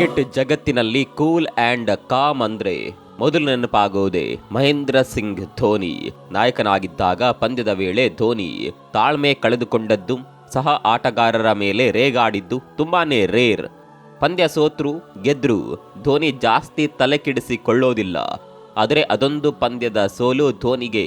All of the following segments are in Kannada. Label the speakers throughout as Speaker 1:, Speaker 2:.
Speaker 1: ಕ್ರಿಕೆಟ್ ಜಗತ್ತಿನಲ್ಲಿ ಕೂಲ್ ಆ್ಯಂಡ್ ಕಾಮ್ ಅಂದ್ರೆ ಮೊದಲು ನೆನಪಾಗೋದೆ ಮಹೇಂದ್ರ ಸಿಂಗ್ ಧೋನಿ. ನಾಯಕನಾಗಿದ್ದಾಗ ಪಂದ್ಯದ ವೇಳೆ ಧೋನಿ ತಾಳ್ಮೆ ಕಳೆದುಕೊಂಡದ್ದು, ಸಹ ಆಟಗಾರರ ಮೇಲೆ ರೇಗಾಡಿದ್ದು ತುಂಬಾನೇ ರೇರ್ ಪಂದ್ಯ ಸೋತ್ರು, ಗೆದ್ರು, ಧೋನಿ ಜಾಸ್ತಿ ತಲೆ ಕೆಡಿಸಿಕೊಳ್ಳೋದಿಲ್ಲ ಆದರೆ ಅದೊಂದು ಪಂದ್ಯದ ಸೋಲು ಧೋನಿಗೆ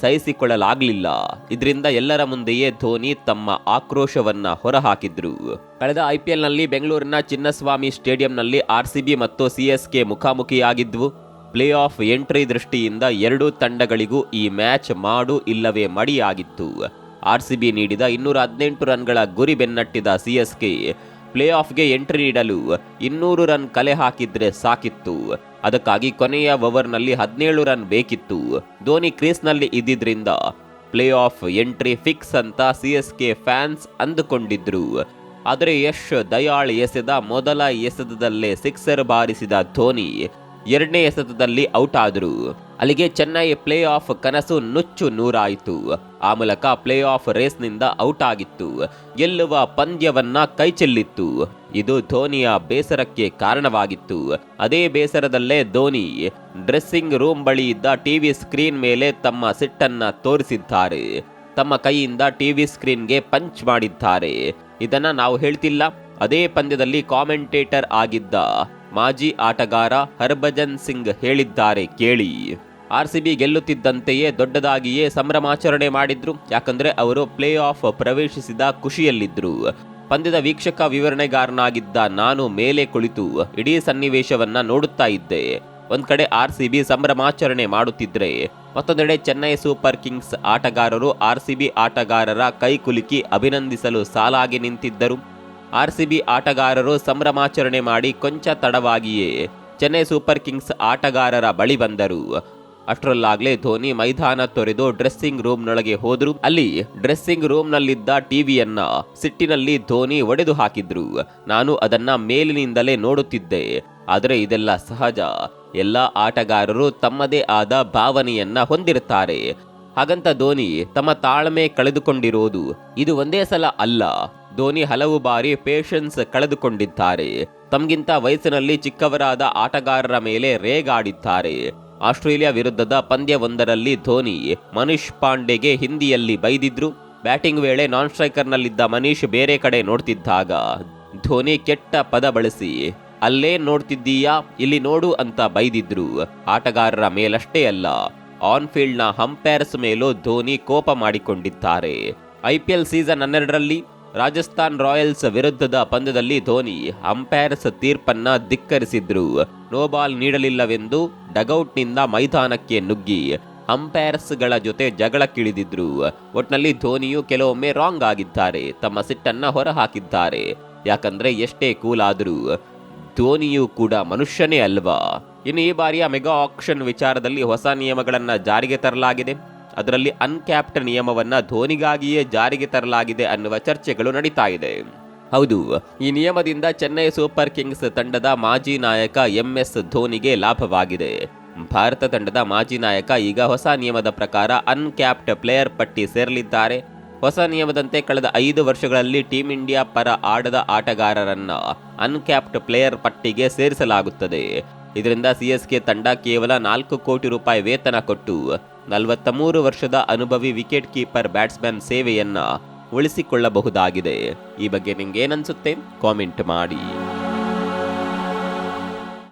Speaker 1: ಸಹಿಸಿಕೊಳ್ಳಲಾಗಲಿಲ್ಲ. ಇದರಿಂದ ಎಲ್ಲರ ಮುಂದೆಯೇ ಧೋನಿ ತಮ್ಮ ಆಕ್ರೋಶವನ್ನ ಹೊರಹಾಕಿದ್ರು. ಕಳೆದ ಐಪಿಎಲ್ನಲ್ಲಿ ಬೆಂಗಳೂರಿನ ಚಿನ್ನಸ್ವಾಮಿ ಸ್ಟೇಡಿಯಂನಲ್ಲಿ ಆರ್ಸಿಬಿ ಮತ್ತು ಸಿಎಸ್ಕೆ ಮುಖಾಮುಖಿಯಾಗಿದ್ವು. ಪ್ಲೇ ಆಫ್ ಎಂಟ್ರಿ ದೃಷ್ಟಿಯಿಂದ ಎರಡೂ ತಂಡಗಳಿಗೂ ಈ ಮ್ಯಾಚ್ ಮಾಡು ಇಲ್ಲವೇ ಮಡಿಯಾಗಿತ್ತು. ಆರ್ಸಿಬಿ ನೀಡಿದ ಇನ್ನೂರ ಹದಿನೆಂಟು ರನ್ಗಳ ಗುರಿ ಬೆನ್ನಟ್ಟಿದ ಸಿಎಸ್ಕೆ ಪ್ಲೇ ಆಫ್ಗೆ ಎಂಟ್ರಿ ನೀಡಲು ಇನ್ನೂರು ರನ್ ಕಲೆ ಹಾಕಿದ್ರೆ ಸಾಕಿತ್ತು. ಅದಕ್ಕಾಗಿ ಕೊನೆಯ ಓವರ್ನಲ್ಲಿ ಹದಿನೇಳು ರನ್ ಬೇಕಿತ್ತು. ಧೋನಿ ಕ್ರೀಸ್ನಲ್ಲಿ ಇದ್ದಿದ್ರಿಂದ ಪ್ಲೇ ಆಫ್ ಎಂಟ್ರಿ ಫಿಕ್ಸ್ ಅಂತ ಸಿ ಎಸ್ ಕೆ ಫ್ಯಾನ್ಸ್ ಅಂದುಕೊಂಡಿದ್ರು. ಆದರೆ ಯಶ್ ದಯಾಳ್ ಎಸೆದ ಮೊದಲ ಎಸೆದದಲ್ಲೇ ಸಿಕ್ಸರ್ ಬಾರಿಸಿದ ಧೋನಿ ಎರಡನೇ ಎಸೆತದಲ್ಲಿ ಔಟ್ ಆದರು. ಅಲ್ಲಿಗೆ ಚೆನ್ನೈ ಪ್ಲೇ ಆಫ್ ಕನಸು ನುಚ್ಚು ನೂರಾಯಿತು. ಆ ಮೂಲಕ ಪ್ಲೇ ಆಫ್ ರೇಸ್ನಿಂದ ಔಟ್ ಆಗಿತ್ತು. ಗೆಲ್ಲುವ ಪಂದ್ಯವನ್ನ ಕೈಚೆಲ್ಲಿತ್ತು. ಇದು ಧೋನಿಯ ಬೇಸರಕ್ಕೆ ಕಾರಣವಾಗಿತ್ತು. ಅದೇ ಬೇಸರದಲ್ಲೇ ಧೋನಿ ಡ್ರೆಸ್ಸಿಂಗ್ ರೂಮ್ ಬಳಿ ಇದ್ದ ಟಿವಿ ಸ್ಕ್ರೀನ್ ಮೇಲೆ ತಮ್ಮ ಸಿಟ್ಟನ್ನ ತೋರಿಸಿದ್ದಾರೆ. ತಮ್ಮ ಕೈಯಿಂದ ಟಿವಿ ಸ್ಕ್ರೀನ್ಗೆ ಪಂಚ್ ಮಾಡಿದ್ದಾರೆ. ಇದನ್ನ ನಾವು ಹೇಳ್ತಿಲ್ಲ. ಅದೇ ಪಂದ್ಯದಲ್ಲಿ ಕಾಮೆಂಟೇಟರ್ ಆಗಿದ್ದ ಮಾಜಿ ಆಟಗಾರ ಹರ್ಭಜನ್ ಸಿಂಗ್ ಹೇಳಿದ್ದಾರೆ, ಕೇಳಿ. ಆರ್ ಸಿ ಗೆಲ್ಲುತ್ತಿದ್ದಂತೆಯೇ ದೊಡ್ಡದಾಗಿಯೇ ಸಂಭ್ರಮಾಚರಣೆ ಮಾಡಿದ್ರು, ಯಾಕಂದ್ರೆ ಅವರು ಪ್ಲೇ ಆಫ್ ಪ್ರವೇಶಿಸಿದ ಖುಷಿಯಲ್ಲಿದ್ದರು ಪಂದ್ಯದ ವೀಕ್ಷಕ ವಿವರಣೆಗಾರನಾಗಿದ್ದ ನಾನು ಮೇಲೆ ಕುಳಿತು ಇಡೀ ಸನ್ನಿವೇಶವನ್ನ ನೋಡುತ್ತಾ ಇದ್ದೆ. ಒಂದ್ ಕಡೆ ಆರ್ ಸಿ ಬಿ ಸಂಭ್ರಮಾಚರಣೆ ಮಾಡುತ್ತಿದ್ರೆ, ಮತ್ತೊಂದೆಡೆ ಚೆನ್ನೈ ಸೂಪರ್ ಕಿಂಗ್ಸ್ ಆಟಗಾರರು ಆರ್ ಸಿ ಬಿ ಆಟಗಾರರ ಕೈ ಕುಲುಕಿ ಅಭಿನಂದಿಸಲು ಸಾಲಾಗಿ ನಿಂತಿದ್ದರು. ಆರ್ ಸಿ ಬಿ ಆಟಗಾರರು ಸಂಭ್ರಮಾಚರಣೆ ಮಾಡಿ ಕೊಂಚ ತಡವಾಗಿಯೇ ಚೆನ್ನೈ ಸೂಪರ್ ಕಿಂಗ್ಸ್ ಆಟಗಾರರ ಬಳಿ ಬಂದರು. ಅಷ್ಟರಲ್ಲಾಗಲೇ ಧೋನಿ ಮೈದಾನ ತೊರೆದು ಡ್ರೆಸ್ಸಿಂಗ್ ರೂಮ್ನೊಳಗೆ ಹೋದ್ರು. ಅಲ್ಲಿ ಡ್ರೆಸ್ಸಿಂಗ್ ರೂಮ್ನಲ್ಲಿದ್ದ ಟಿವಿಯನ್ನ ಸಿಟ್ಟಿನಲ್ಲಿ ಧೋನಿ ಒಡೆದು ಹಾಕಿದ್ರು. ನಾನು ಅದನ್ನ ಮೇಲಿನಿಂದಲೇ ನೋಡುತ್ತಿದ್ದೆ. ಆದರೆ ಇದೆಲ್ಲ ಸಹಜ. ಎಲ್ಲ ಆಟಗಾರರು ತಮ್ಮದೇ ಆದ ಭಾವನೆಯನ್ನ ಹೊಂದಿರುತ್ತಾರೆ. ಹಾಗಂತ ಧೋನಿ ತಮ್ಮ ತಾಳ್ಮೆ ಕಳೆದುಕೊಂಡಿರೋದು ಇದು ಒಂದೇ ಸಲ ಅಲ್ಲ. ಧೋನಿ ಹಲವು ಬಾರಿ ಪೇಷನ್ಸ್ ಕಳೆದುಕೊಂಡಿದ್ದಾರೆ. ತಮಗಿಂತ ವಯಸ್ಸಿನಲ್ಲಿ ಚಿಕ್ಕವರಾದ ಆಟಗಾರರ ಮೇಲೆ ರೇಗಾಡಿದ್ದಾರೆ ಆಸ್ಟ್ರೇಲಿಯಾ ವಿರುದ್ಧದ ಪಂದ್ಯವೊಂದರಲ್ಲಿ ಧೋನಿ ಮನೀಶ್ ಪಾಂಡೆಗೆ ಹಿಂದಿಯಲ್ಲಿ ಬೈದಿದ್ರು. ಬ್ಯಾಟಿಂಗ್ ವೇಳೆ ನಾನ್ ಸ್ಟ್ರೈಕರ್ನಲ್ಲಿದ್ದ ಮನೀಶ್ ಬೇರೆ ಕಡೆ ನೋಡ್ತಿದ್ದಾಗ ಧೋನಿ ಕೆಟ್ಟ ಪದ ಬಳಸಿ, ಅಲ್ಲೇ ನೋಡ್ತಿದ್ದೀಯಾ? ಇಲ್ಲಿ ನೋಡು ಅಂತ ಬೈದಿದ್ರು. ಆಟಗಾರರ ಮೇಲಷ್ಟೇ ಅಲ್ಲ ಆನ್ ಫೀಲ್ಡ್ನ ಹಂಪೈರ್ಸ್ ಮೇಲೂ ಧೋನಿ ಕೋಪ ಮಾಡಿಕೊಂಡಿದ್ದಾರೆ. ಐಪಿಎಲ್ ಸೀಸನ್ ಹನ್ನೆರಡರಲ್ಲಿ ರಾಜಸ್ಥಾನ್ ರಾಯಲ್ಸ್ ವಿರುದ್ಧದ ಪಂದ್ಯದಲ್ಲಿ ಧೋನಿ ಅಂಪೈರ್ಸ್ ತೀರ್ಪನ್ನ ಧಿಕ್ಕರಿಸಿದ್ರು. ನೋ ಬಾಲ್ ನೀಡಲಿಲ್ಲವೆಂದು ಡಗೌಟ್ನಿಂದ ಮೈದಾನಕ್ಕೆ ನುಗ್ಗಿ ಅಂಪೈರ್ಸ್ಗಳ ಜೊತೆ ಜಗಳಕ್ಕಿಳಿದಿದ್ರು. ಒಟ್ನಲ್ಲಿ ಧೋನಿಯು ಕೆಲವೊಮ್ಮೆ ರಾಂಗ್ ಆಗಿದ್ದಾರೆ, ತಮ್ಮ ಸಿಟ್ಟನ್ನ ಹೊರಹಾಕಿದ್ದಾರೆ. ಯಾಕಂದ್ರೆ ಎಷ್ಟೇ ಕೂಲ್ ಆದರೂ ಧೋನಿಯು ಕೂಡ ಮನುಷ್ಯನೇ ಅಲ್ವಾ? ಇನ್ನು ಈ ಬಾರಿಯ ಮೆಗಾ ಆಕ್ಷನ್ ವಿಚಾರದಲ್ಲಿ ಹೊಸ ನಿಯಮಗಳನ್ನು ಜಾರಿಗೆ ತರಲಾಗಿದೆ. ಅದರಲ್ಲಿ ಅನ್ಕ್ಯಾಪ್ಟ್ ನಿಯಮವನ್ನು ಧೋನಿಗಾಗಿಯೇ ಜಾರಿಗೆ ತರಲಾಗಿದೆ ಅನ್ನುವ ಚರ್ಚೆಗಳು ನಡೀತಾ ಇದೆ. ಹೌದು, ಈ ನಿಯಮದಿಂದ ಚೆನ್ನೈ ಸೂಪರ್ ಕಿಂಗ್ಸ್ ತಂಡದ ಮಾಜಿ ನಾಯಕ ಎಂಎಸ್ ಧೋನಿಗೆ ಲಾಭವಾಗಿದೆ. ಭಾರತ ತಂಡದ ಮಾಜಿ ನಾಯಕ ಈಗ ಹೊಸ ನಿಯಮದ ಪ್ರಕಾರ ಅನ್ಕ್ಯಾಪ್ಟ್ ಪ್ಲೇಯರ್ ಪಟ್ಟಿ ಸೇರಲಿದ್ದಾರೆ. ಹೊಸ ನಿಯಮದಂತೆ ಕಳೆದ ಐದು ವರ್ಷಗಳಲ್ಲಿ ಟೀಂ ಇಂಡಿಯಾ ಪರ ಆಡದ ಆಟಗಾರರನ್ನು ಅನ್ಕ್ಯಾಪ್ಟ್ ಪ್ಲೇಯರ್ ಪಟ್ಟಿಗೆ ಸೇರಿಸಲಾಗುತ್ತದೆ. ಇದರಿಂದ ಸಿಎಸ್ಕೆ ತಂಡ ಕೇವಲ ನಾಲ್ಕು ಕೋಟಿ ರೂಪಾಯಿ ವೇತನ ಕೊಟ್ಟು ನಲವತ್ತ ಮೂರು ವರ್ಷದ ಅನುಭವಿ ವಿಕೆಟ್ ಕೀಪರ್ ಬ್ಯಾಟ್ಸ್ಮನ್ ಸೇವೆಯನ್ನ ಉಳಿಸಿಕೊಳ್ಳಬಹುದಾಗಿದೆ. ಈ ಬಗ್ಗೆ ನಿಮ್ಗೇನನ್ಸುತ್ತೆ ಕಾಮೆಂಟ್ ಮಾಡಿ.